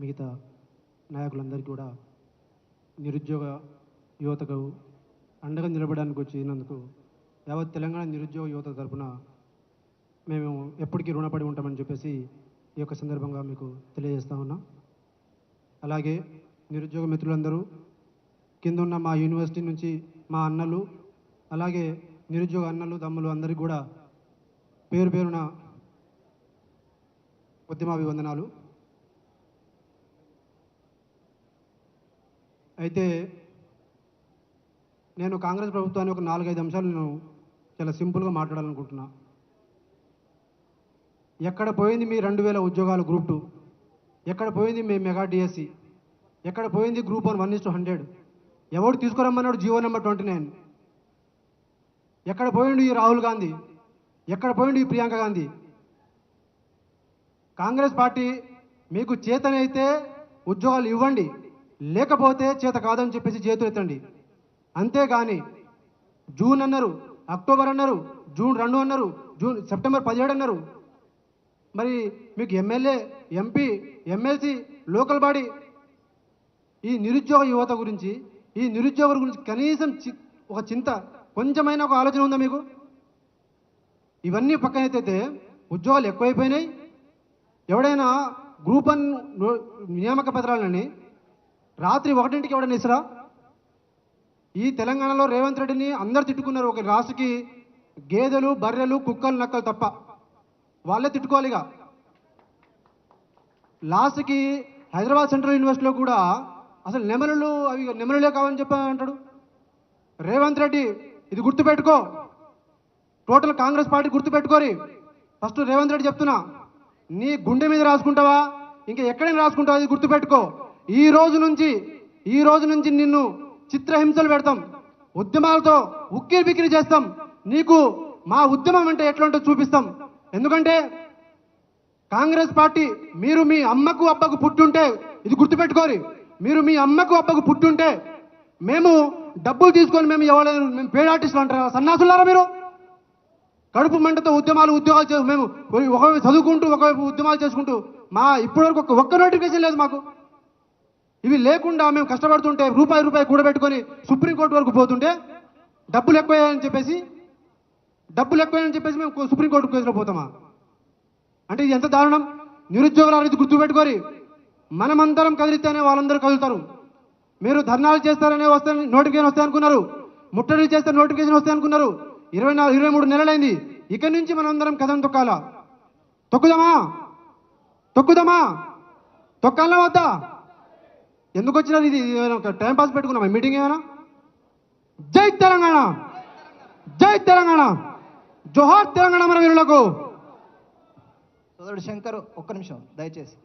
మిగతా నాయకులందరికీ కూడా నిరుద్యోగ యువతకు అండగా నిలబడడానికి వచ్చినందుకు యావత్ తెలంగాణ నిరుద్యోగ యువత తరపున మేము ఎప్పటికీ రుణపడి ఉంటామని చెప్పేసి ఈ యొక్క సందర్భంగా మీకు తెలియజేస్తా ఉన్నా. అలాగే నిరుద్యోగ మిత్రులందరూ కింద ఉన్న మా యూనివర్సిటీ నుంచి మా అన్నలు అలాగే నిరుద్యోగ అన్నలు తమ్ములు అందరికీ కూడా పేరు పేరున ఉద్యమాభివందనాలు. అయితే నేను కాంగ్రెస్ ప్రభుత్వాన్ని ఒక నాలుగైదు అంశాలు నేను చాలా సింపుల్గా మాట్లాడాలనుకుంటున్నా. ఎక్కడ పోయింది మీ రెండు వేల ఉద్యోగాలు గ్రూప్ టూ? ఎక్కడ పోయింది మీ మెగా డిఎస్సి? ఎక్కడ పోయింది group one one is to hundred? ఎవడు తీసుకురమ్మన్నాడు జీవో నెంబర్ ట్వంటీ నైన్? ఎక్కడ పోయిండు ఈ రాహుల్ గాంధీ? ఎక్కడ పోయిండు ఈ ప్రియాంక గాంధీ? కాంగ్రెస్ పార్టీ మీకు చేతనైతే ఉద్యోగాలు ఇవ్వండి. లేకపోతే చేత కాదని చెప్పేసి చేతులు ఎత్తండి. అంతేగాని జూన్ అన్నారు అక్టోబర్ అన్నారు జూన్ రెండు అన్నారు జూన్ సెప్టెంబర్ పదిహేడు అన్నారు. మరి మీకు MLA MP MLC local body ఈ నిరుద్యోగ యువత గురించి ఈ నిరుద్యోగుల గురించి కనీసం చి- ఒక చింత కొంచెమైనా ఒక ఆలోచన ఉందా మీకు? ఇవన్నీ పక్కనైతే ఉద్యోగాలు ఎక్కువైపోయినాయి. ఎవడైనా గ్రూప్ వన్ నియామక పత్రాలని రాత్రి ఒకటింటికి ఎవడని ఇసరా ఈ తెలంగాణలో రేవంత్ రెడ్డిని అందరు తిట్టుకున్నారు. ఒక రాసుకి గేదెలు బర్రెలు కుక్కలు నక్కలు తప్ప వాళ్ళే తిట్టుకోవాలిగా లాస్ట్కి హైదరాబాద్ సెంట్రల్ యూనివర్సిటీలో కూడా అసలు నెమలులు అవి నెమలులే కావని చెప్పి అంటాడు. రేవంత్ రెడ్డి ఇది గుర్తుపెట్టుకో. టోటల్ కాంగ్రెస్ పార్టీ గుర్తుపెట్టుకోరి. ఫస్ట్ రేవంత్ రెడ్డి చెప్తున్నా నీ గుండె మీద రాసుకుంటావా? ఇంకా ఎక్కడైనా రాసుకుంటావా? ఇది గుర్తుపెట్టుకో. ఈ రోజు నుంచి ఈ రోజు నుంచి నిన్ను చిత్రహింసలు పెడతాం. ఉద్యమాలతో ఉక్కిరి బిక్కిరి చేస్తాం. నీకు మా ఉద్యమం అంటే ఎట్లుంటో చూపిస్తాం. ఎందుకంటే కాంగ్రెస్ పార్టీ మీరు మీ అమ్మకు అబ్బకు పుట్టుంటే ఇది గుర్తుపెట్టుకోరి మీరు మీ అమ్మకు అబ్బకు పుట్టుంటే మేము డబ్బులు తీసుకొని మేము ఎవరైనా మేము పేడ్ ఆర్టిస్టులు అంటారా? సన్నాసులారా మీరు? కడుపు మంటతో ఉద్యమాలు ఉద్యోగాలు చే- మేము ఒకవైపు చదువుకుంటూ ఒకవైపు ఉద్యమాలు చేసుకుంటూ మా ఇప్పటివరకు ఒక్క ఒక్క నోటిఫికేషన్ లేదు మాకు. ఇవి లేకుండా మేము కష్టపడుతుంటే రూపాయి రూపాయి కూడబెట్టుకొని సుప్రీంకోర్టు వరకు పోతుంటే డబ్బులు ఎక్కువయ్యాయని చెప్పేసి డబ్బులు ఎక్కువయ్యాయని చెప్పేసి మేము సుప్రీంకోర్టు కేసులో పోతామా? అంటే ఇది ఎంత దారుణం? నిరుద్యోగులు అనేది గుర్తుపెట్టుకొని మనమందరం కదిలితేనే వాళ్ళందరూ కదులుతారు. మీరు ధర్నాలు చేస్తారనే వస్తే నోటిఫికేషన్ వస్తాయి అనుకున్నారు. ముట్టడి చేస్తే నోటిఫికేషన్ వస్తాయి అనుకున్నారు. ఇరవై నాలుగు ఇరవై మూడు నెలలైంది. ఇక్కడి నుంచి మనందరం కథం తొక్కాలా? తొక్కుదామా? తొక్కుదామా? తొక్కాలా వద్దా? ఎందుకు వచ్చినారు ఇది ఏమైనా టైం పాస్ పెట్టుకున్నామా మీటింగ్ ఏమైనా? జై తెలంగాణ! జై తెలంగాణ! జోహార్ తెలంగాణ మన వీరులకు! సోదరుడు శంకర్ ఒక్క నిమిషం దయచేసి.